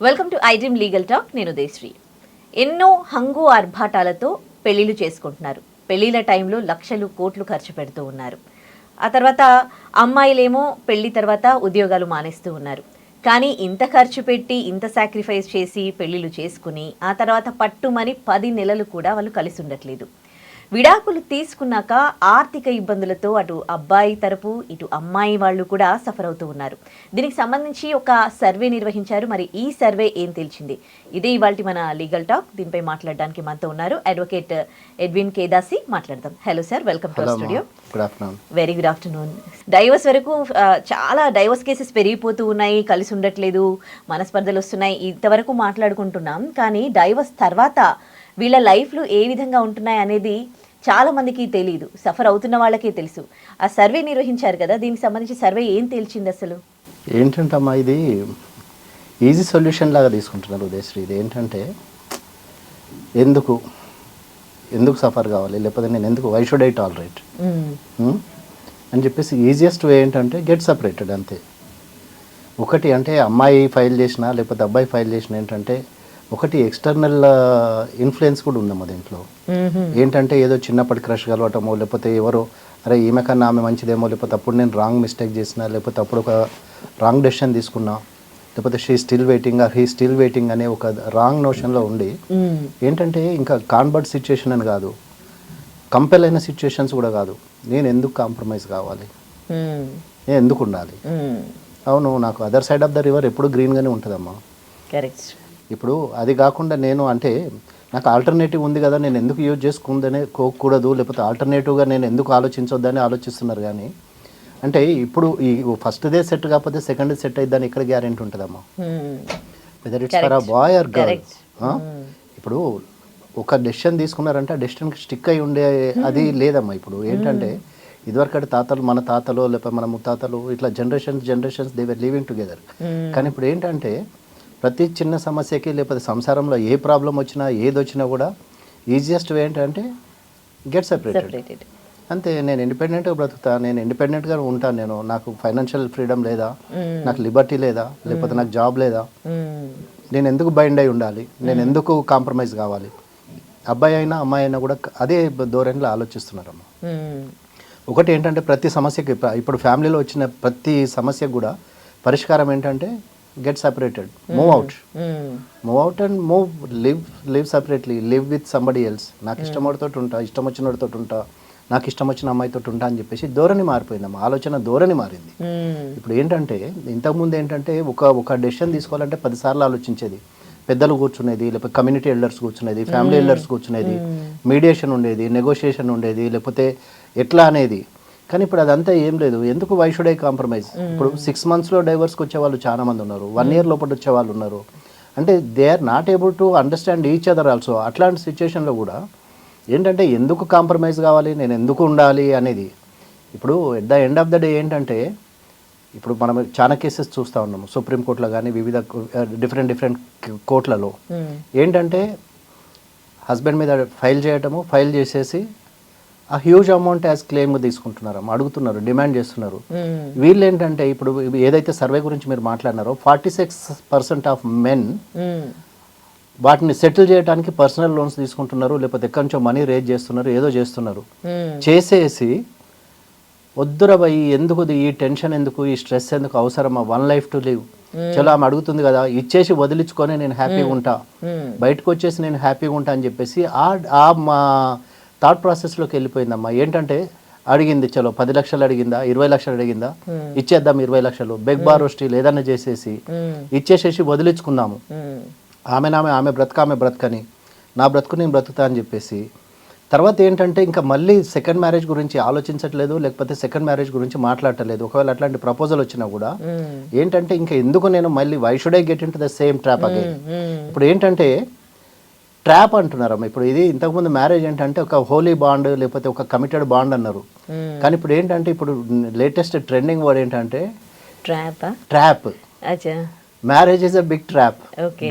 Welcome to iDream legal talk నేను దేశ్రీ ఎన్నో హంగు ఆర్భాటాలతో పెళ్ళిళ్ళు చేసుకుంటున్నారు. పెళ్ళిళ్ళ టైంలో లక్షలు కోట్లు ఖర్చు పెడుతూ ఉన్నారు. ఆ తర్వాత అమ్మాయిలేమో పెళ్ళి తర్వాత ఉద్యోగాలు మానేస్తూ ఉన్నారు. కానీ ఇంత ఖర్చు పెట్టి ఇంత సాక్రిఫైస్ చేసి పెళ్ళిళ్ళు చేసుకుని ఆ తర్వాత పట్టుమని పది నెలలు కూడా వాళ్ళు కలిసి ఉండట్లేదు. విడాకులు తీసుకున్నాక ఆర్థిక ఇబ్బందులతో అటు అబ్బాయి తరపు ఇటు అమ్మాయి వాళ్ళు కూడా సఫర్ అవుతూ ఉన్నారు. దీనికి సంబంధించి ఒక సర్వే నిర్వహించారు. మరి ఈ సర్వే ఏం తెలిసింది? ఇదే ఇవాళ మన లీగల్ టాక్. దీనిపై మాట్లాడడానికి మనతో ఉన్నారు అడ్వకేట్ ఎడ్విన్ కేదాసి మాట్లాడదాం. Hello sir welcome to studio very good afternoon divorce వరకు చాలా డైవర్స్ కేసెస్ పెరిగిపోతూ ఉన్నాయి. కలిసి ఉండట్లేదు. మనస్పర్ధలు వస్తున్నాయి. ఇంతవరకు మాట్లాడుకుంటున్నాం. కానీ డైవర్స్ తర్వాత వీళ్ళ లైఫ్లు ఏ విధంగా ఉంటున్నాయి అనేది చాలా మందికి తెలియదు సఫర్ అవుతున్న వాళ్ళకే తెలుసు. ఆ సర్వే నిర్వహించారు కదా దీనికి సంబంధించి సర్వే ఏం తేల్చింది అసలు? ఏంటంటమ్మా ఇది? ఈజీ సొల్యూషన్ లాగా తీసుకుంటున్నారు ఉదయశ్రీ. ఇది ఏంటంటే ఎందుకు? ఎందుకు సఫర్ కావాలి? లేకపోతే నేను ఎందుకు వై షుడ్ ఐ టాలరేట్ అని చెప్పేసి ఈజియెస్ట్ వే ఏంటంటే గెట్ సపరేటెడ్ అంతే. ఒకటి అంటే అమ్మాయి ఫైల్ చేసిన లేకపోతే అబ్బాయి ఫైల్ చేసిన ఏంటంటే ఒకటి ఎక్స్టర్నల్ ఇన్ఫ్లుయెన్స్ కూడా ఉందమ్మా దీంట్లో. ఏంటంటే ఏదో చిన్నప్పటి క్రష్ కలవటమో లేకపోతే ఎవరో అరే ఈమె కన్నా ఆమె మంచిదేమో లేకపోతే అప్పుడు నేను రాంగ్ మిస్టేక్ చేసిన లేకపోతే అప్పుడు ఒక రాంగ్ డెసిషన్ తీసుకున్నా లేకపోతే she still waiting or he still waiting అనే ఒక రాంగ్ నోషన్లో ఉండి ఏంటంటే ఇంకా కాన్వర్ట్ సిచ్యుయేషన్ అని కాదు. కంపెల్ అయిన సిచ్యుయేషన్స్ కూడా కాదు. నేను ఎందుకు కాంప్రమైజ్ కావాలి? నేను ఎందుకు ఉండాలి? అవును నాకు other side of the river ఎప్పుడు గ్రీన్గానే ఉంటుందమ్మా. కరెక్ట్ ఇప్పుడు అది కాకుండా నేను అంటే నాకు ఆల్టర్నేటివ్ ఉంది కదా నేను ఎందుకు యూజ్ చేసుకుందనే కోకూడదు లేకపోతే ఆల్టర్నేటివ్గా నేను ఎందుకు ఆలోచించొద్దని ఆలోచిస్తున్నారు కానీ అంటే ఇప్పుడు ఈ ఫస్ట్దే సెట్ కాకపోతే సెకండ్ సెట్ అయిద్దని ఇక్కడ గ్యారెంటీ ఉంటుందమ్మా. Whether it's for a boy or girl. ఇప్పుడు ఒక డెసిషన్ తీసుకున్నారంటే ఆ డెసిషన్కి స్టిక్ అయి ఉండే అది లేదమ్మా ఇప్పుడు. ఏంటంటే ఇదివరకటి తాతలు మన తాతలు లేకపోతే మన ముత్తాతలు ఇట్లా generations generations they were living together కానీ ఇప్పుడు ఏంటంటే ప్రతి చిన్న సమస్యకి లేకపోతే సంసారంలో ఏ ప్రాబ్లం వచ్చినా ఏది వచ్చినా కూడా ఈజియెస్ట్ వే ఏంటంటే గెట్ సెపరేటెడ్ అంతే నేను ఇండిపెండెంట్గా బ్రతుకుతా నేను ఇండిపెండెంట్గా ఉంటాను నేను. నాకు ఫైనాన్షియల్ ఫ్రీడమ్ లేదా? నాకు లిబర్టీ లేదా? లేకపోతే నాకు జాబ్ లేదా? నేను ఎందుకు బైండ్ అయి ఉండాలి? నేను ఎందుకు కాంప్రమైజ్ కావాలి? అబ్బాయి అయినా అమ్మాయి అయినా కూడా అదే ధోరణిలో ఆలోచిస్తున్నారమ్మ. ఒకటి ఏంటంటే ప్రతి సమస్యకి ఇప్ప- ఇప్పుడు ఫ్యామిలీలో వచ్చిన ప్రతి సమస్యకు కూడా పరిష్కారం ఏంటంటే get separated move out move out and move live live separately live with somebody else నాకు ఇష్టం వాడితో ఉంటా ఇష్టం వచ్చినోడితో ఉంటా నాకు ఇష్టం వచ్చిన అమ్మాయితో ఉంటా అని చెప్పేసి ధోరణి మారిపోయిందమ్మా ఆలోచన ధోరణి మారింది. ఇప్పుడు ఏంటంటే ఇంతకుముందు ఏంటంటే ఒక ఒక డెసిషన్ తీసుకోవాలంటే పదిసార్లు ఆలోచించేది. పెద్దలు కూర్చునేది లేకపోతే కమ్యూనిటీ ఎల్డర్స్ కూర్చునేది ఫ్యామిలీ ఎల్డర్స్ కూర్చునేది మీడియేషన్ ఉండేది నెగోషియేషన్ ఉండేది లేకపోతే ఎట్లా అనేది కానీ ఇప్పుడు అదంతా ఏం లేదు. ఎందుకు వై షుడ్ ఐ కాంప్రమైజ్ ఇప్పుడు సిక్స్ మంత్స్లో డైవర్స్కి వచ్చే వాళ్ళు చాలా మంది ఉన్నారు. వన్ ఇయర్ లోపల వచ్చే వాళ్ళు ఉన్నారు. అంటే they are not able to understand each other also అట్లాంటి సిచ్యుయేషన్లో కూడా ఏంటంటే ఎందుకు కాంప్రమైజ్ కావాలి? నేను ఎందుకు ఉండాలి అనేది. ఇప్పుడు at the end of the day ఏంటంటే ఇప్పుడు మనం చాలా కేసెస్ చూస్తూ ఉన్నాము. సుప్రీంకోర్టులో కానీ వివిధ డిఫరెంట్ డిఫరెంట్ కోర్టులలో ఏంటంటే హస్బెండ్ మీద ఫైల్ చేయటము ఫైల్ చేసేసి ఆ హ్యూజ్ అమౌంట్ యాజ్ క్లెయిమ్ తీసుకుంటున్నారు? అడుగుతున్నారు డిమాండ్ చేస్తున్నారు. వీళ్ళు ఏంటంటే ఇప్పుడు ఏదైతే సర్వే గురించి మీరు మాట్లాడినారో forty six percent of men వాటిని సెటిల్ చేయడానికి పర్సనల్ లోన్స్ తీసుకుంటున్నారు లేకపోతే ఎక్కడి నుంచో మనీ రేజ్ చేస్తున్నారు ఏదో చేస్తున్నారు. చేసేసి వద్దురా భయ్ ఎందుకు? ఈ టెన్షన్ ఎందుకు? ఈ స్ట్రెస్ ఎందుకు? అవసరమా? వన్ లైఫ్ టు లివ్ చలో ఆమె అడుగుతుంది కదా ఇచ్చేసి వదిలించుకొని నేను హ్యాపీగా ఉంటా. బయటకు వచ్చేసి నేను హ్యాపీగా ఉంటా అని చెప్పేసి ఆ మా థాట్ ప్రాసెస్లోకి వెళ్ళిపోయిందమ్మా. ఏంటంటే అడిగింది చలో పది లక్షలు అడిగిందా ఇరవై లక్షలు అడిగిందా? ఇచ్చేద్దాం ఇరవై లక్షలు. బెగ్ బార్ స్టీల్ ఏదన్నా చేసేసి ఇచ్చేసేసి వదిలించుకుందాము ఆమె నామె ఆమె బ్రతక ఆమె బ్రతకని. నా బ్రతుకు నేను బ్రతుకుతా అని చెప్పేసి తర్వాత ఏంటంటే ఇంకా మళ్ళీ సెకండ్ మ్యారేజ్ గురించి ఆలోచించట్లేదు లేకపోతే సెకండ్ మ్యారేజ్ గురించి మాట్లాడట్లేదు. ఒకవేళ అట్లాంటి ప్రపోజల్ వచ్చినా కూడా ఏంటంటే ఇంకా ఎందుకు నేను మళ్ళీ why should I get into the same trap again ఇప్పుడు ఏంటంటే ట్రాప్ అంటున్నారమ్మ. ఇప్పుడు ఇది ఇంతకుముందు మ్యారేజ్ ఏంటంటే ఒక హోలీ బాండ్ లేకపోతే ఒక కమిటెడ్ బాండ్ అన్నారు. కానీ ఇప్పుడు ఏంటంటే ఇప్పుడు లేటెస్ట్ ట్రెండింగ్ వర్డ్ ఏంటంటే trap trap. Marriage is a big trap.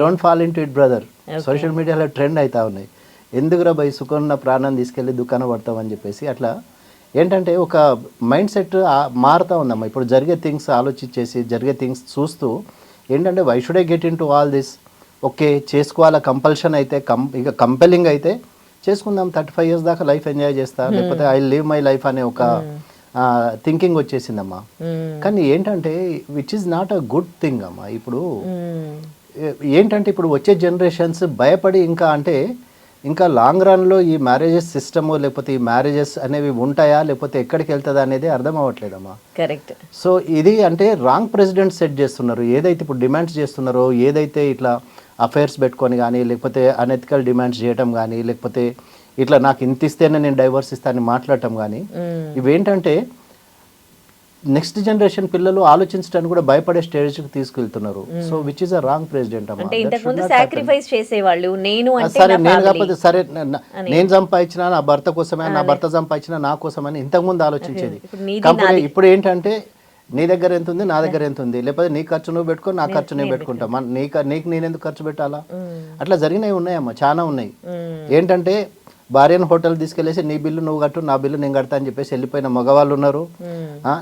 Don't fall into it brother. Social మీడియాలో ట్రెండ్ అవుతా ఉన్నాయి. ఎందుకురా భయ్ సుఖన్న ప్రాణం తీసుకెళ్ళి దుకాణం పడతామని చెప్పేసి అట్లా ఏంటంటే ఒక మైండ్ సెట్ మారుతూ ఉందమ్మా. ఇప్పుడు జరిగే థింగ్స్ ఆలోచించేసి జరిగే థింగ్స్ చూస్తూ ఏంటంటే why should I get into all this okay చేసుకోవాలా? కంపల్షన్ అయితే కం ఇక కంపెలింగ్ అయితే చేసుకుందాం. థర్టీ ఫైవ్ ఇయర్స్ దాకా లైఫ్ ఎంజాయ్ చేస్తా. లేకపోతే ఐ లివ్ మై లైఫ్ అనే ఒక థింకింగ్ వచ్చేసిందమ్మా. మ్మ్. కానీ ఏంటంటే which is not a good thing అమ్మా. ఇప్పుడు ఏంటంటే ఇప్పుడు వచ్చే జనరేషన్స్ భయపడి ఇంకా అంటే ఇంకా లాంగ్ రన్లో ఈ మ్యారేజెస్ సిస్టము లేకపోతే ఈ మ్యారేజెస్ అనేవి ఉంటాయా? లేకపోతే ఎక్కడికి వెళ్తుందా అనేది అర్థం అవ్వట్లేదమ్మా. కరెక్ట్ సో ఇది అంటే రాంగ్ ప్రెసిడెంట్ సెట్ చేస్తున్నారు. ఏదైతే ఇప్పుడు డిమాండ్స్ చేస్తున్నారో ఏదైతే ఇట్లా అఫైర్స్ పెట్టుకొని కానీ లేకపోతే అనెథికల్ డిమాండ్స్ చేయటం కానీ లేకపోతే ఇట్లా నాకు ఇంత ఇస్తేనే నేను డైవర్స్ ఇస్తానని మాట్లాడటం కానీ. ఇవేంటంటే నెక్స్ట్ జనరేషన్ పిల్లలు ఆలోచించడానికి కూడా భయపడే స్టేజ్కి తీసుకెళ్తున్నారు. So which is a wrong precedent. Sacrifice చేసేవాళ్ళు నేను సరే నేను. కాకపోతే సరే నేను సంపాదించిన నా భర్త కోసమే నా భర్త సంపాదించిన నా కోసమని ఇంతకుముందు ఆలోచించేది. కాకపోతే ఇప్పుడు ఏంటంటే నీ దగ్గర ఎంత ఉంది నా దగ్గర ఎంత ఉంది లేకపోతే నీ ఖర్చు నువ్వు పెట్టుకో నా ఖర్చు నేను పెట్టుకుంటా. మన నీ క- నీకు నేను ఎందుకు ఖర్చు పెట్టాలా? అట్లా జరిగినవి ఉన్నాయమ్మా చాలా ఉన్నాయి. ఏంటంటే భార్యను హోటల్ తీసుకెళ్ళేసి నీ బిల్లు నువ్వు కట్టు నా బిల్లు నేను కడతా అని చెప్పేసి వెళ్ళిపోయిన మగవాళ్ళు ఉన్నారు.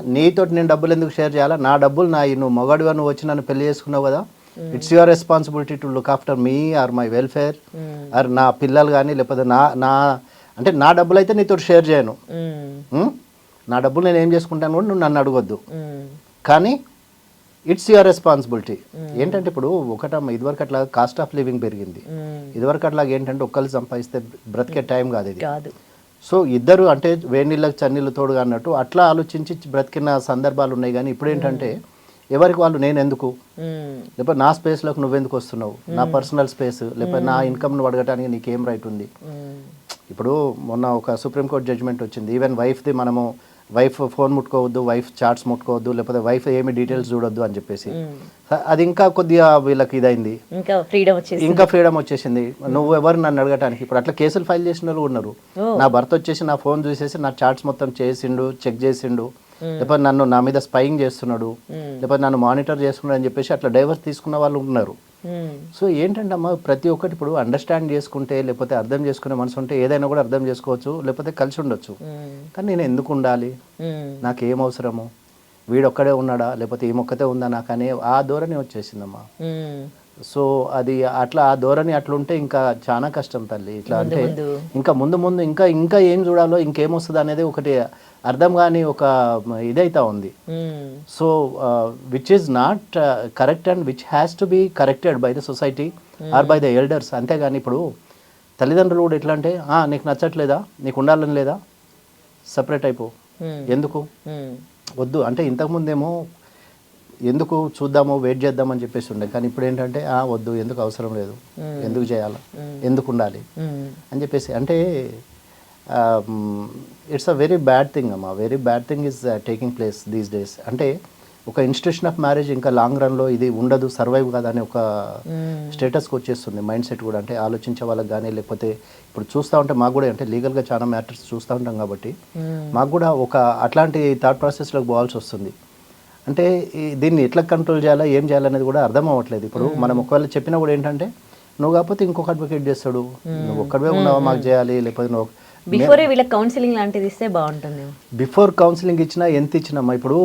నీతోటి నేను డబ్బులు ఎందుకు షేర్ చేయాలా? నా డబ్బులు నా నువ్వు మొగాడిగా నువ్వు వచ్చి నన్ను పెళ్ళి చేసుకున్నావు కదా? It's your responsibility to look after me or my welfare. Or నా పిల్లలు కానీ లేకపోతే నా నా అంటే నా డబ్బులు అయితే నీతో షేర్ చేయను? నా డబ్బులు నేను ఏం చేసుకుంటాను కూడా నువ్వు నన్ను అడగొద్దు. కానీ ఇట్స్ యువర్ రెస్పాన్సిబిలిటీ. ఏంటంటే ఇప్పుడు ఒకటమ్మ ఇదివరకు అట్లా కాస్ట్ ఆఫ్ లివింగ్ పెరిగింది. ఇదివరకు అట్లాగా ఏంటంటే ఒక్కళ్ళు సంపాదిస్తే బ్రతికే టైం కాదు ఇది. సో ఇద్దరు అంటే వేడి నీళ్ళకి చన్నీళ్ళు తోడుగా అన్నట్టు అట్లా ఆలోచించి బ్రతికిన సందర్భాలు ఉన్నాయి కానీ ఇప్పుడు ఏంటంటే ఎవరికి వాళ్ళు నేను ఎందుకు. లేకపోతే నా స్పేస్లోకి నువ్వెందుకు వస్తున్నావు? నా పర్సనల్ స్పేస్ లేకపోతే నా ఇన్కమ్ నువ్వు అడగటానికి నీకేం రైట్ ఉంది. ఇప్పుడు మొన్న ఒక సుప్రీంకోర్టు జడ్జిమెంట్ వచ్చింది. ఈవెన్ వైఫ్ది మనము వైఫ్ ఫోన్ ముట్టుకోవద్దు వైఫ్ చార్ట్స్ ముట్టుకోవద్దు లేకపోతే వైఫ్ ఏమి డీటెయిల్స్ చూడొద్దు అని చెప్పేసి. అది ఇంకా కొద్దిగా వీళ్ళకి ఇదైంది. ఇంకా ఫ్రీడమ్ వచ్చేసి ఇంకా ఫ్రీడమ్ వచ్చేసింది. నువ్వు ఎవరు నన్ను అడగటానికి? ఇప్పుడు అట్లా కేసులు ఫైల్ చేసిన వాళ్ళు ఉన్నారు. నా భర్త వచ్చేసి నా ఫోన్ చూసేసి నా చార్ట్స్ మొత్తం చేసిండు చెక్ చేసిండు. లేకపోతే నన్ను నా మీద స్పైయింగ్ చేస్తున్నాడు. లేకపోతే నన్ను మానిటర్ చేస్తున్నాడు అని చెప్పేసి అట్లా డైవర్స్ తీసుకున్న వాళ్ళు ఉన్నారు. సో ఏంటంటే అమ్మా ప్రతి ఒక్కటి ఇప్పుడు అండర్స్టాండ్ చేసుకుంటే లేకపోతే అర్థం చేసుకునే మనసు ఉంటే ఏదైనా కూడా అర్థం చేసుకోవచ్చు లేకపోతే కలిసి ఉండొచ్చు. మ్మ్. కానీ నేను ఎందుకు ఉండాలి? మ్మ్. నాకు ఏం అవసరము? వీడొక్కడే ఉన్నాడా? లేకపోతే ఈమొక్కతే ఉందా నాకు అనే ఆ ధోరణి వచ్చేసిందమ్మా. మ్మ్. సో అది అట్లా ఆ ధోరణి అట్లుంటే ఇంకా చాలా కష్టం తల్లి ఇట్లా అంటే. ఇంకా ముందు ముందు ఇంకా ఇంకా ఏం చూడాలో ఇంకేం వస్తుంది అనేది ఒకటి అర్థం కాని ఒక ఇదైతా ఉంది. So which is not correct and which has to be corrected by the society or by the elders అంతేగాని ఇప్పుడు తల్లిదండ్రులు కూడా ఎట్లా అంటే "ఆ, నీకు నచ్చట్లేదా నీకు ఉండాలని లేదా సపరేట్ అయిపో. ఎందుకు. వద్దు అంటే ఇంతకుముందేమో ఎందుకు చూద్దాము వెయిట్ చేద్దామని చెప్పేసి ఉండే. కానీ ఇప్పుడు ఏంటంటే "ఆ, వద్దు ఎందుకు అవసరం లేదు. ఎందుకు చేయాలి? ఎందుకు ఉండాలి. అని చెప్పేసి. అంటే it's a very bad thing అమ్మా. Very bad thing is taking place these days అంటే ఒక ఇన్స్టిట్యూషన్ ఆఫ్ మ్యారేజ్ ఇంకా లాంగ్ రన్లో ఇది ఉండదు సర్వైవ్ కాదు అనే ఒక. స్టేటస్కి వచ్చేస్తుంది మైండ్ సెట్ కూడా. అంటే ఆలోచించే వాళ్ళకి కానీ లేకపోతే ఇప్పుడు చూస్తూ ఉంటే మాకు కూడా అంటే లీగల్గా చాలా మ్యాటర్స్ చూస్తూ ఉంటాం కాబట్టి. మాకు కూడా ఒక అట్లాంటి థాట్ ప్రాసెస్లోకి పోవాల్సి వస్తుంది. అంటే దీన్ని ఎట్లా కంట్రోల్ చేయాలా ఏం చేయాలనేది కూడా అర్థం అవ్వట్లేదు. ఇప్పుడు మనం ఒకవేళ చెప్పినా కూడా ఏంటంటే నువ్వు కాకపోతే ఇంకొక అడ్వకేట్ చేస్తాడు. నువ్వు ఒక్కడవే ఉన్నావా మాకు చేయాలి లేకపోతే నువ్వు బిఫోరే వీళ్ళకి కౌన్సిలింగ్ లాంటిది ఇస్తే బాగుంటుంది. బిఫోర్ కౌన్సిలింగ్ ఇచ్చినా ఎంత ఇచ్చినామా ఇప్పుడు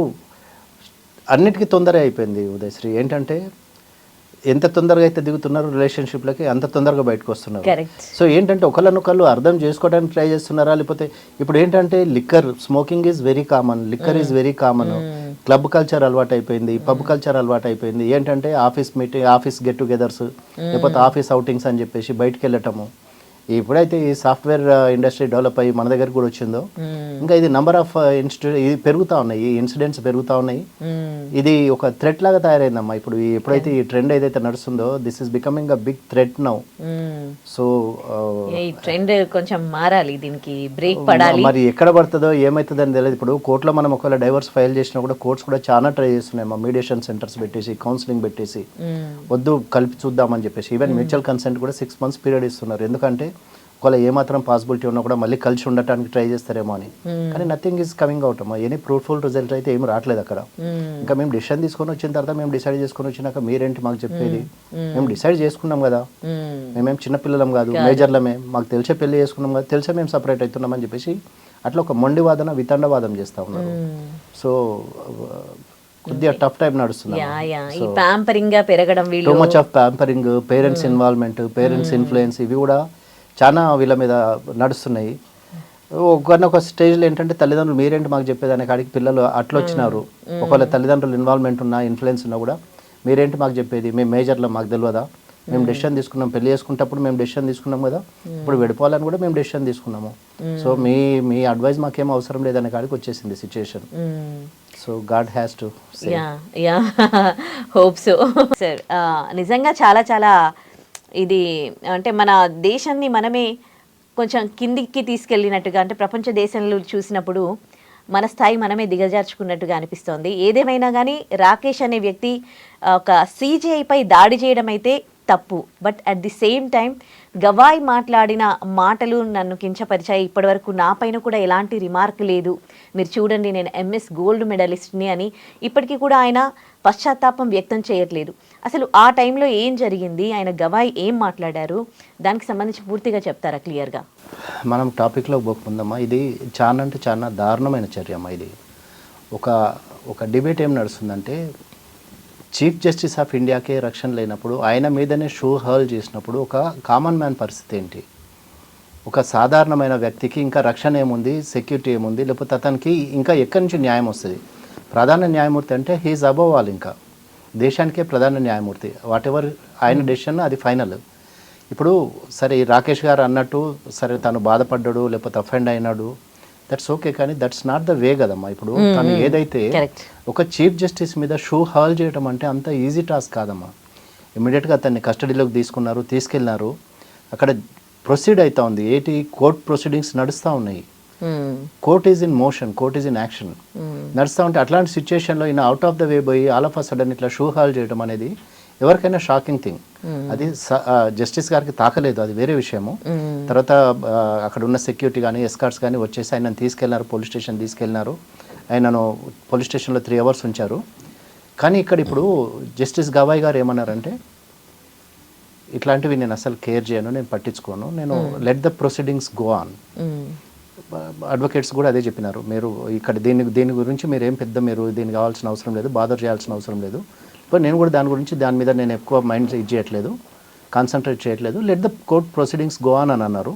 అన్నిటికీ తొందర అయిపోయింది ఉదయశ్రీ. ఏంటంటే ఎంత తొందరగా అయితే దిగుతున్నారు రిలేషన్షిప్లకి అంత తొందరగా బయటకు వస్తున్నారు. సో ఏంటంటే ఒకళ్ళనొకళ్ళు అర్థం చేసుకోవడానికి ట్రై చేస్తున్నారా లేకపోతే ఇప్పుడు ఏంటంటే liquor smoking is very common liquor is very common club culture అలవాటు అయిపోయింది పబ్ కల్చర్ అలవాటు అయిపోయింది ఏంటంటే office meeting office get togethers లేకపోతే ఆఫీస్ అవుటింగ్స్ అని చెప్పేసి బయటికి వెళ్ళటము ఇప్పుడైతే ఈ సాఫ్ట్వేర్ ఇండస్ట్రీ డెవలప్ అయ్యి మన దగ్గర కూడా వచ్చిందో ఇంకా ఇది నంబర్ ఆఫ్ ఇన్స్టిట్యూ ఇది పెరుగుతూ ఉన్నాయి ఈ ఇన్సిడెంట్స్ పెరుగుతూ ఉన్నాయి. ఇది ఒక థ్రెట్ లాగా తయారైందమ్మా. ఇప్పుడు ఎప్పుడైతే ఈ ట్రెండ్ ఏదైతే నడుస్తుందో this is becoming a big threat now so ఈ ట్రెండ్ కొంచెం మారాలి దీనికి బ్రేక్ పడాలి. మరి ఎక్కడ పడుతుందో ఏమవుతుందో అని తెలియదు. ఇప్పుడు కోర్టులో మనం ఒకవేళ డైవర్స్ ఫైల్ చేసినా కూడా కోర్ట్స్ కూడా చాలా ట్రై చేస్తున్నాయి మా మీడియేషన్ సెంటర్స్ పెట్టేసి కౌన్సిలింగ్ పెట్టేసి. వద్దు కలిపి చూద్దామని చెప్పేసి. ఈవెన్ మ్యూచువల్ కన్సెంట్ కూడా సిక్స్ మంత్స్ పీరియడ్ ఇస్తున్నారు. ఎందుకంటే ఒకవేళ ఏమాత్రం పాసిబిలిటీ ఉన్నా కూడా మళ్ళీ కలిసి ఉండటానికి ట్రై చేస్తారేమో అని. కానీ నథింగ్ ఈజ్ కమింగ్ అవుట్ అమ్మా. ఎనీ ప్రూఫ్ఫుల్ రిజల్ట్ అయితే ఏం రావట్లేదు అక్కడ. మ్మ్. ఇంకా మేము డిసిషన్ తీసుకొని వచ్చిన తర్వాత మేము డిసైడ్ చేసుకొని వచ్చినాక మీరేంటి మాకు చెప్పేది? మేము డిసైడ్ చేసుకున్నాం కదా. మ్మ్. చిన్నపిల్లలం కాదు మేజర్లమే మాకు తెలిసే పెళ్ళి చేసుకున్నాం కదా. తెలిసే మేము సపరేట్ అవుతున్నాం అని చెప్పేసి అట్లా ఒక మొండి వాదన వితండవాదం చేస్తూ ఉన్నారు. సో కొద్దిగా టఫ్ టైం నడుస్తుంది ప్యాంపరింగ్గా పెరగడం too much of pampering parents involvement parents influence ఇవి కూడా చాలా వీళ్ళ మీద నడుస్తున్నాయి. ఒకనొక స్టేజ్లో ఏంటంటే తల్లిదండ్రులు మీరేంటి మాకు చెప్పేదాని కాడికి పిల్లలు అట్లా వచ్చినారు. ఒకవేళ తల్లిదండ్రులు ఇన్వాల్వ్మెంట్ ఉన్నా ఇన్ఫ్లుయెన్స్ ఉన్నా కూడా మీరేంటి మాకు చెప్పేది? మేము మేజర్లో మాకు తెలియదా మేము డెసిషన్ తీసుకున్నాం. పెళ్ళి చేసుకునేటప్పుడు మేము డెసిషన్ తీసుకున్నాం కదా? ఇప్పుడు విడిపోవాలని కూడా మేము డెసిషన్ తీసుకున్నాము. సో మీ మీ అడ్వైస్ మాకేం అవసరం లేదనే కాడికి వచ్చేసింది situation. So god has to yeah yeah hope so sir నిజంగా చాలా చాలా ఇది అంటే మన దేశాన్ని మనమే కొంచెం కిందికి తీసుకెళ్ళినట్టుగా అంటే ప్రపంచ దేశంలో చూసినప్పుడు మన స్థాయి మనమే దిగజార్చుకున్నట్టుగా అనిపిస్తోంది. ఏదేమైనా కానీ రాకేష్ అనే వ్యక్తి ఒక సీజేఐపై దాడి చేయడం అయితే తప్పు. But at the same time Gavai మాట్లాడిన మాటలు నన్ను కించపరిచాయి. ఇప్పటివరకు నా పైన కూడా ఎలాంటి రిమార్క్ లేదు. మీరు చూడండి నేను ఎంఎస్ గోల్డ్ మెడలిస్ట్ని అని ఇప్పటికీ కూడా ఆయన పశ్చాత్తాపం వ్యక్తం చేయట్లేదు. అసలు ఆ టైంలో ఏం జరిగింది? ఆయన గవాయ్ ఏం మాట్లాడారు? దానికి సంబంధించి పూర్తిగా చెప్తారా క్లియర్గా? మనం టాపిక్లోకి పోకుందమ్మా ఇది చాలా అంటే చాలా దారుణమైన చర్య అమ్మా ఇది. ఒక ఒక డిబేట్ ఏం నడుస్తుందంటే చీఫ్ జస్టిస్ ఆఫ్ ఇండియాకే రక్షణ లేనప్పుడు ఆయన మీదనే షూ హర్ల్ చేసినప్పుడు ఒక కామన్ మ్యాన్ పరిస్థితి ఏంటి? ఒక సాధారణమైన వ్యక్తికి ఇంకా రక్షణ ఏముంది? సెక్యూరిటీ ఏముంది? లేకపోతే అతనికి ఇంకా ఎక్కడి నుంచి న్యాయం వస్తుంది? ప్రధాన న్యాయమూర్తి అంటే హీఈస్ అబవ్ ఆల్ ఇంకా. దేశానికే ప్రధాన న్యాయమూర్తి. వాట్ ఎవర్ ఆయన డెసిషన్ అది ఫైనల్ ఇప్పుడు సరే రాకేష్ గారు అన్నట్టు సరే తను బాధపడ్డాడు లేకపోతే అఫెండ్ అయినాడు. దట్స్ ఓకే కానీ దట్స్ నాట్ ద వే కదమ్మా. ఇప్పుడు తను ఏదైతే కరెక్ట్ ఒక చీఫ్ జస్టిస్ మీద షూ హాల్ చేయడం అంటే అంత ఈజీ టాస్క్ కాదమ్మా. ఇమ్మీడియట్గా అతన్ని కస్టడీలోకి తీసుకున్నారు తీసుకెళ్ళినారు అక్కడ ప్రొసీడ్ అవుతా ఉంది. ఏంటి కోర్ట్ ప్రొసీడింగ్స్ నడుస్తూ ఉన్నాయి. Court is in motion court is in action. నడుస్తూ ఉంటే అట్లాంటి సిచ్యుయేషన్లో ఈయన అవుట్ ఆఫ్ ద వే పోయి ఆల్ ఆఫ్ అ సడన్ ఇట్లా షూ హాల్ చేయడం అనేది ఎవరికైనా షాకింగ్ థింగ్ అది జస్టిస్ గారికి తాకలేదు అది వేరే విషయము. తర్వాత అక్కడ ఉన్న సెక్యూరిటీ కానీ ఎస్కార్ట్స్ కానీ వచ్చేసి ఆయనను తీసుకెళ్ళినారు పోలీస్ స్టేషన్ తీసుకెళ్ళినారు ఆయనను పోలీస్ స్టేషన్లో త్రీ అవర్స్ ఉంచారు. కానీ ఇక్కడ ఇప్పుడు జస్టిస్ గవాయ్ గారు ఏమన్నారంటే ఇట్లాంటివి నేను అసలు కేర్ చేయను నేను పట్టించుకోను నేను let the proceedings go on advocates కూడా అదే చెప్పినారు. మీరు ఇక్కడ దీని దీని గురించి మీరు ఏం పెద్ద మీరు దీనికి కావాల్సిన అవసరం లేదు బాధ చేయాల్సిన అవసరం లేదు. ఇప్పుడు నేను కూడా దాని గురించి దాని మీద నేను ఎక్కువ మైండ్ ఇది చేయట్లేదు కాన్సన్ట్రేట్ చేయట్లేదు. Let the court proceedings go on అని అన్నారు.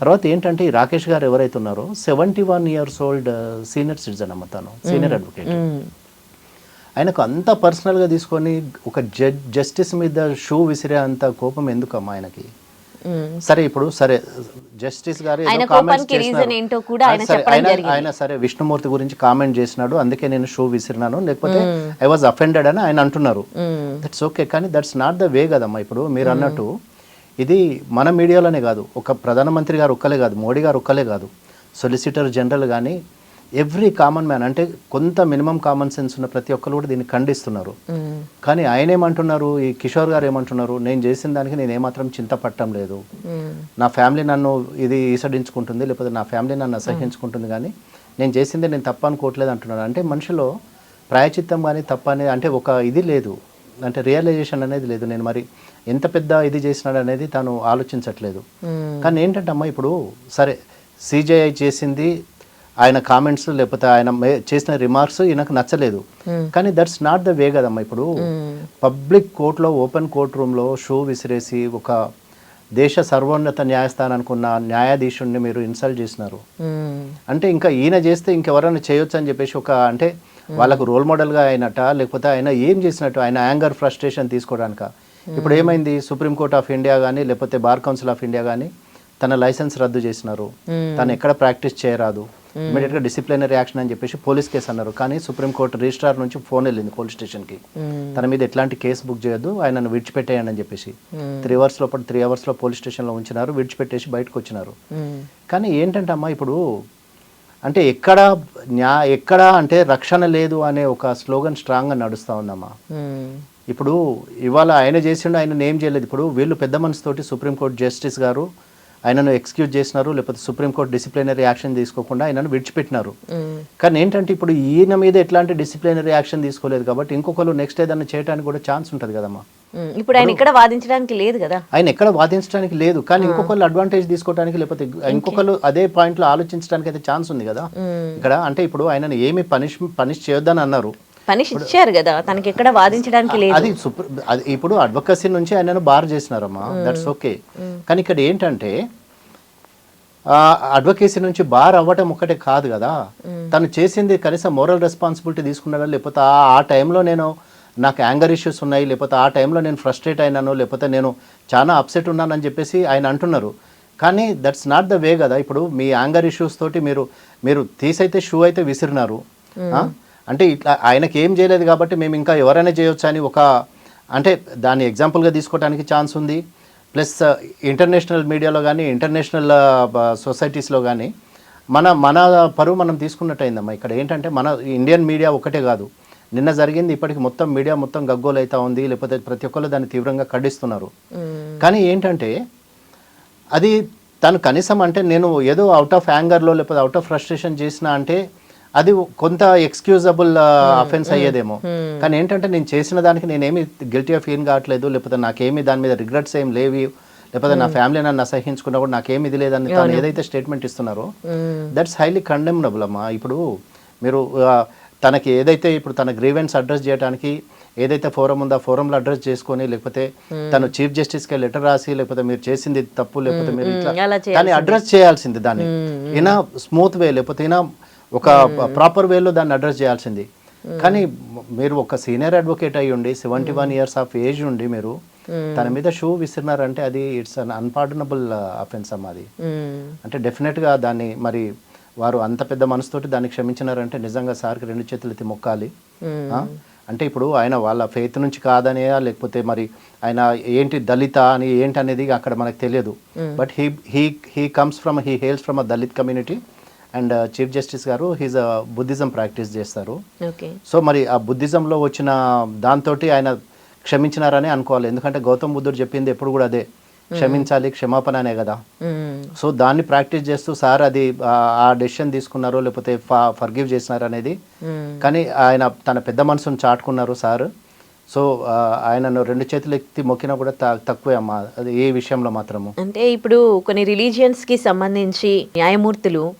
తర్వాత ఏంటంటే ఈ రాకేష్ గారు ఎవరైతే ఉన్నారో seventy one years old senior citizen అమ్మ తను సీనియర్ అడ్వకేట్ ఆయనకు అంత పర్సనల్గా తీసుకొని ఒక జడ్ జస్టిస్ మీద షూ విసిరే అంత కోపం ఎందుకమ్మా ఆయనకి? సరే ఇప్పుడు సరే జస్టిస్ గారు. ఆయన సరే విష్ణుమూర్తి గురించి కామెంట్ చేసినాడు. అందుకే నేను షూ విసిరినాను. లేకపోతే ఐ వాజ్ అఫెండెడ్ అని ఆయన అంటున్నారు. దట్స్ ఓకే కానీ దట్స్ నాట్ ద వే కదమ్మా. ఇప్పుడు మీరు అన్నట్టు ఇది మన మీడియాలోనే కాదు. ఒక ప్రధానమంత్రి గారు ఒక్కలే కాదు. మోడీ గారు ఒక్కలే కాదు. సొలిసిటర్ జనరల్ కానీ ఎవ్రీ కామన్ మ్యాన్ అంటే కొంత మినిమం కామన్ సెన్స్ ఉన్న ప్రతి ఒక్కరు కూడా దీన్ని ఖండిస్తున్నారు. కానీ ఆయన ఏమంటున్నారు? ఈ కిషోర్ గారు ఏమంటున్నారు? నేను చేసిన దానికి నేను ఏమాత్రం చింతపట్టం లేదు. నా ఫ్యామిలీ నన్ను ఇది ఈసడించుకుంటుంది లేకపోతే నా ఫ్యామిలీ నన్ను అసహించుకుంటుంది కానీ నేను చేసింది నేను తప్ప అనుకోవట్లేదు అంటున్నాను అంటే మనిషిలో ప్రాయచిత్తం కానీ తప్ప అనేది అంటే ఒక ఇది లేదు. అంటే రియలైజేషన్ అనేది లేదు. నేను మరి ఎంత పెద్ద ఇది చేసినాడు అనేది తాను ఆలోచించట్లేదు. కానీ ఏంటంటే అమ్మా ఇప్పుడు సరే సిజేఐ చేసింది ఆయన కామెంట్స్ లేకపోతే ఆయన చేసిన రిమార్క్స్ ఈయనకు నచ్చలేదు. కానీ దట్స్ నాట్ ద వే కదమ్మా ఇప్పుడు పబ్లిక్ కోర్టులో ఓపెన్ కోర్ట్ రూమ్లో షూ విసిరేసి ఒక దేశ సర్వోన్నత న్యాయస్థానానికి ఉన్న న్యాయాధీశుడిని మీరు ఇన్సల్ట్ చేసినారు. అంటే ఇంకా ఈయన చేస్తే ఇంకెవరైనా చేయొచ్చు అని చెప్పేసి ఒక అంటే వాళ్ళకు రోల్ మోడల్గా అయినట్ట లేకపోతే ఆయన ఏం చేసినట్టు ఆయన యాంగర్ ఫ్రస్ట్రేషన్ తీసుకోవడానిక? ఇప్పుడు ఏమైంది? సుప్రీంకోర్ట్ ఆఫ్ ఇండియా కానీ లేకపోతే బార్ కౌన్సిల్ ఆఫ్ ఇండియా కానీ తన లైసెన్స్ రద్దు చేసినారు. తను ఎక్కడ ప్రాక్టీస్ చేయరాదు. ఇమీడియట్గా డిసిప్లినరీ యాక్షన్ అని చెప్పేసి పోలీస్ కేసు అన్నారు. కానీ సుప్రీంకోర్టు రిజిస్ట్రార్ నుంచి ఫోన్ వెళ్ళింది పోలీస్ స్టేషన్కి. తన మీద ఎట్లాంటి కేసు బుక్ చేయొద్దు ఆయనను విడిచిపెట్టేయండి అని చెప్పేసి. త్రీ అవర్స్ లోపల త్రీ అవర్స్లో పోలీస్ స్టేషన్లో ఉంచినారు విడిచిపెట్టేసి బయటకు వచ్చినారు. కానీ ఏంటంటే అమ్మా ఇప్పుడు అంటే ఎక్కడ న్యా ఎక్కడ అంటే రక్షణ లేదు అనే ఒక స్లోగన్ స్ట్రాంగ్గా నడుస్తూ ఉందమ్మా. ఇప్పుడు ఇవాళ ఆయన చేసిండు ఆయన ఏం చేయలేదు. ఇప్పుడు వీళ్ళు పెద్ద మనసుతోటి సుప్రీంకోర్టు జస్టిస్ గారు ఆయనను ఎక్స్క్యూజ్ చేసినారు లేకపోతే సుప్రీంకోర్టు డిసిప్లినరీ యాక్షన్ తీసుకోకుండా ఆయనను విడిచిపెట్టినారు. కానీ ఏంటంటే ఇప్పుడు ఈయన మీద ఎట్లాంటి డిసిప్లినరీ యాక్షన్ తీసుకోలేదు కాబట్టి ఇంకొకరు నెక్స్ట్ ఏదైనా చేయడానికి కూడా ఛాన్స్ ఉంటుంది కదమ్మా. ఇప్పుడు ఆయన ఇక్కడ వాదించడానికి లేదు కదా? ఆయన ఎక్కడ వాదించడానికి లేదు కానీ ఇంకొకళ్ళు అడ్వాంటేజ్ తీసుకోవడానికి లేకపోతే ఇంకొకళ్ళు అదే పాయింట్లో ఆలోచించడానికి అయితే ఛాన్స్ ఉంది కదా. ఇక్కడ అంటే ఇప్పుడు ఆయనను ఏమి పనిష్ పనిష్ చేయొద్దని అన్నారు. పనిష్ ఇచ్చారు కదా తనకి ఎక్కడ వాదించడానికి లేదు. అది సుప్రీ అది ఇప్పుడు అడ్వకసీ నుంచి ఆయనను బార్ చేసినారమ్మా. దట్స్ ఓకే కానీ ఇక్కడ ఏంటంటే అడ్వకేసీ నుంచి బార్ అవ్వటం ఒక్కటే కాదు కదా. తను చేసింది కనీసం మోరల్ రెస్పాన్సిబిలిటీ తీసుకున్నాడా లేకపోతే ఆ- టైంలో నేను నాకు యాంగర్ ఇష్యూస్ ఉన్నాయి లేకపోతే ఆ టైంలో నేను ఫ్రస్ట్రేట్ అయినాను లేకపోతే నేను చాలా అప్సెట్ ఉన్నానని చెప్పేసి ఆయన అంటున్నారు. కానీ దట్స్ నాట్ ద వే కదా. ఇప్పుడు మీ యాంగర్ ఇష్యూస్ తోటి మీరు మీరు తీసైతే షూ అయితే విసిరినారు? అంటే ఇట్లా ఆయనకి ఏం చేయలేదు కాబట్టి మేము ఇంకా ఎవరైనా చేయొచ్చు అని ఒక అంటే దాన్ని ఎగ్జాంపుల్గా తీసుకోవడానికి ఛాన్స్ ఉంది. ప్లస్ ఇంటర్నేషనల్ మీడియాలో కానీ ఇంటర్నేషనల్ సొసైటీస్లో కానీ మన మన పరువు మనం తీసుకున్నట్టు అయిందమ్మా ఇక్కడ ఏంటంటే మన ఇండియన్ మీడియా ఒకటే కాదు. నిన్న జరిగింది ఇప్పటికి మొత్తం మీడియా మొత్తం గగ్గోలు అవుతా ఉంది. లేకపోతే ప్రతి ఒక్కరు దాన్ని తీవ్రంగా ఖండిస్తున్నారు. కానీ ఏంటంటే అది తను కనీసం అంటే నేను ఏదో అవుట్ ఆఫ్ యాంగర్లో లేకపోతే అవుట్ ఆఫ్ ఫ్రస్ట్రేషన్ చేసిన అంటే అది కొంత ఎక్స్క్యూజబుల్ అఫెన్స్ అయ్యేదేమో. కానీ ఏంటంటే నేను చేసిన దానికి నేనేమి గిల్టీ ఆఫ్ ఫీల్ కావట్లేదు లేకపోతే నాకేమి దాని మీద రిగ్రెట్స్ ఏం లేవి లేకపోతే నా ఫ్యామిలీ నన్ను అసహించుకున్నా కూడా నాకేమి ఇది లేదని తను ఏదైతే స్టేట్మెంట్ ఇస్తున్నారో దట్స్ హైలీ కండెమ్నబుల్ అమ్మా. ఇప్పుడు మీరు తనకి ఏదైతే ఇప్పుడు తన గ్రీవెన్స్ అడ్రస్ చేయడానికి ఏదైతే ఫోరం ఉందో ఆ ఫోరంలో అడ్రస్ చేసుకొని లేకపోతే తను చీఫ్ జస్టిస్కి లెటర్ రాసి లేకపోతే మీరు చేసింది తప్పు లేకపోతే మీరు ఇట్లా దాన్ని అడ్రస్ చేయాల్సింది దాన్ని. ఇన్ స్మూత్ వే లేకపోతే ఇన్ ఒక ప్రాపర్ వేలో దాన్ని అడ్రస్ చేయాల్సింది. కానీ మీరు ఒక సీనియర్ అడ్వకేట్ అయ్యి ఉండి seventy one years of age ఉండి మీరు తన మీద షూ విసిరినారంటే అది ఇట్స్ అన్ అన్పార్డనబుల్ అఫెన్స్ అమ్మ అది. అంటే డెఫినెట్గా దాన్ని మరి వారు అంత పెద్ద మనసుతోటి దాన్ని క్షమించినారంటే నిజంగా సార్కి రెండు చేతులు ఎత్తి మొక్కాలి? అంటే ఇప్పుడు ఆయన వాళ్ళ ఫెయిత్ నుంచి కాదనేయా లేకపోతే మరి ఆయన ఏంటి దళిత అని ఏంటి అనేది అక్కడ మనకు తెలియదు. But he he he comes from he hails from a Dalit community and chief justice garu he's Buddhism practice చేస్తారు. సో మరి ఆ బుద్ధిజంలో వచ్చిన దాంతో ఆయన క్షమించినారని అనుకోవాలి. ఎందుకంటే గౌతమ్ బుద్ధుడు చెప్పింది ఎప్పుడు కూడా అదే. క్షమించాలి క్షమాపణ అనే కదా. సో దాన్ని ప్రాక్టీస్ చేస్తూ సార్ అది ఆ- డెసిషన్ తీసుకున్నారో లేకపోతే ఫర్గివ్ చేసినారు అనేది. కానీ ఆయన తన పెద్ద మనసును చాటుకున్నారు సార్. సో ఆయనను రెండు చేతులు ఎత్తి మొక్కినా కూడా తక్కువే అమ్మా. అది ఏ విషయంలో మాత్రము. అంటే ఇప్పుడు కొన్ని రిలీజియన్స్కి సంబంధించి న్యాయమూర్తులు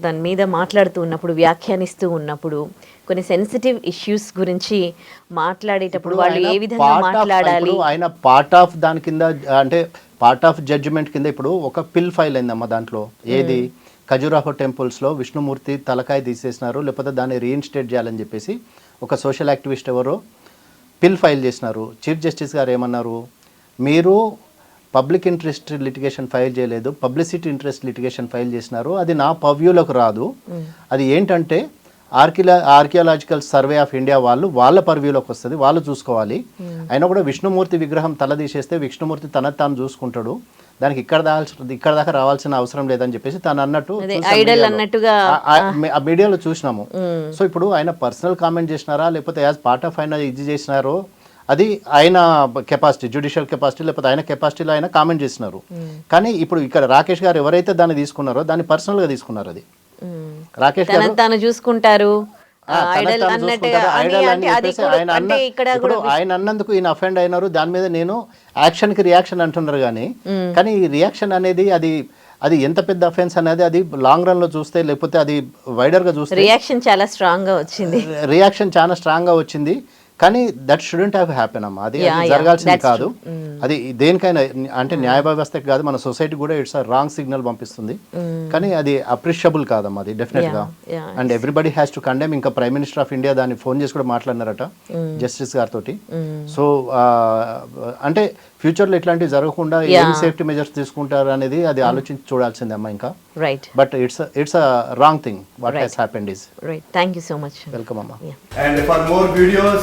దాని మీద మాట్లాడుతూ ఉన్నప్పుడు వ్యాఖ్యానిస్తూ ఉన్నప్పుడు కొన్ని సెన్సిటివ్ ఇష్యూస్ గురించి మాట్లాడేటప్పుడు వాళ్ళు ఏ విధంగా మాట్లాడాలి? ఆయన పార్ట్ ఆఫ్ దాని కింద అంటే పార్ట్ ఆఫ్ జడ్జిమెంట్ కింద ఇప్పుడు ఒక పిల్ ఫైల్ అయిందమ్మా దాంట్లో. ఏది? ఖజురాహో టెంపుల్స్లో విష్ణుమూర్తి తలకాయ తీసేసినారు లేకపోతే దాన్ని రీఇన్స్టేట్ చేయాలని చెప్పేసి ఒక సోషల్ యాక్టివిస్ట్ ఎవరో పిల్ ఫైల్ చేసినారు. చీఫ్ జస్టిస్ గారు ఏమన్నారు? మీరు పబ్లిక్ ఇంట్రెస్ట్ లిటిగేషన్ ఫైల్ చేయలేదు పబ్లిసిటీ ఇంట్రెస్ట్ లిటిగేషన్ ఫైల్ చేసినారు. అది నా పవ్యూలోకి రాదు. అది ఏంటంటే ఆర్కిలా ఆర్కియాలజికల్ సర్వే ఆఫ్ ఇండియా వాళ్ళు వాళ్ళ పర్వ్యూలోకి వస్తుంది వాళ్ళు చూసుకోవాలి. అయినా కూడా విష్ణుమూర్తి విగ్రహం తల తీసేస్తే విష్ణుమూర్తి తన తాను చూసుకుంటాడు. దానికి ఇక్కడ దాల్సిన ఇక్కడ దాకా రావాల్సిన అవసరం లేదని చెప్పేసి తను అన్నట్టు. అన్నట్టుగా, మీడియాలో చూసినాము. సో ఇప్పుడు ఆయన పర్సనల్ కామెంట్ చేసినారా లేకపోతే యాజ్ పార్ట్ ఆఫ్ ఆయన ఇది చేసినారో అది ఆయన కెపాసిటీ జ్యుడిషియల్ కెపాసిటీ లేకపోతే ఆయన కెపాసిటీలో ఆయన కామెంట్ చేసినారు. కానీ ఇప్పుడు ఇక్కడ రాకేష్ గారు ఎవరైతే దాన్ని తీసుకున్నారో దాన్ని పర్సనల్గా తీసుకున్నారు అది. రాకేష్ గారు తాను చూసుకుంటారు. ఆయన అన్నందుకు ఈయన అఫెండ్ అయినారు. దాని మీద నేను యాక్షన్కి రియాక్షన్ అంటున్నారు కానీ కానీ ఈ రియాక్షన్ అనేది అది అది ఎంత పెద్ద అఫెన్స్ అనేది అది లాంగ్ రన్లో చూస్తే లేకపోతే అది వైడర్గా చూస్తే రియాక్షన్ చాలా స్ట్రాంగ్గా వచ్చింది. రియాక్షన్ చాలా స్ట్రాంగ్గా వచ్చింది. కానీ దట్ షుడెంట్ హ్యావ్ హ్యాపెన్ అమ్మా. అది జరగాల్సింది కాదు. అది దేనికైనా అంటే న్యాయ వ్యవస్థకి కాదు మన సొసైటీ కూడా ఇట్స్ రాంగ్ సిగ్నల్ పంపిస్తుంది. కానీ అది అప్రిషియబుల్ కాదమ్మా అది డెఫినెట్గా. And everybody has to condemn ఇంకా ప్రైమ్ మినిస్టర్ ఆఫ్ ఇండియా దాన్ని ఫోన్ చేసి కూడా మాట్లాడినారట జస్టిస్ గారితో సో అంటే ఫ్యూచర్లో ఇట్లాంటివి జరగకుండా ఏం. సేఫ్టీ మెజర్స్ తీసుకుంటారు అనేది అది ఆలోచించి చూడాల్సిందే అమ్మా ఇంకా. Right but it's it's a wrong thing what has happened is right thank you so much welcome అమ్మా. And for more videos,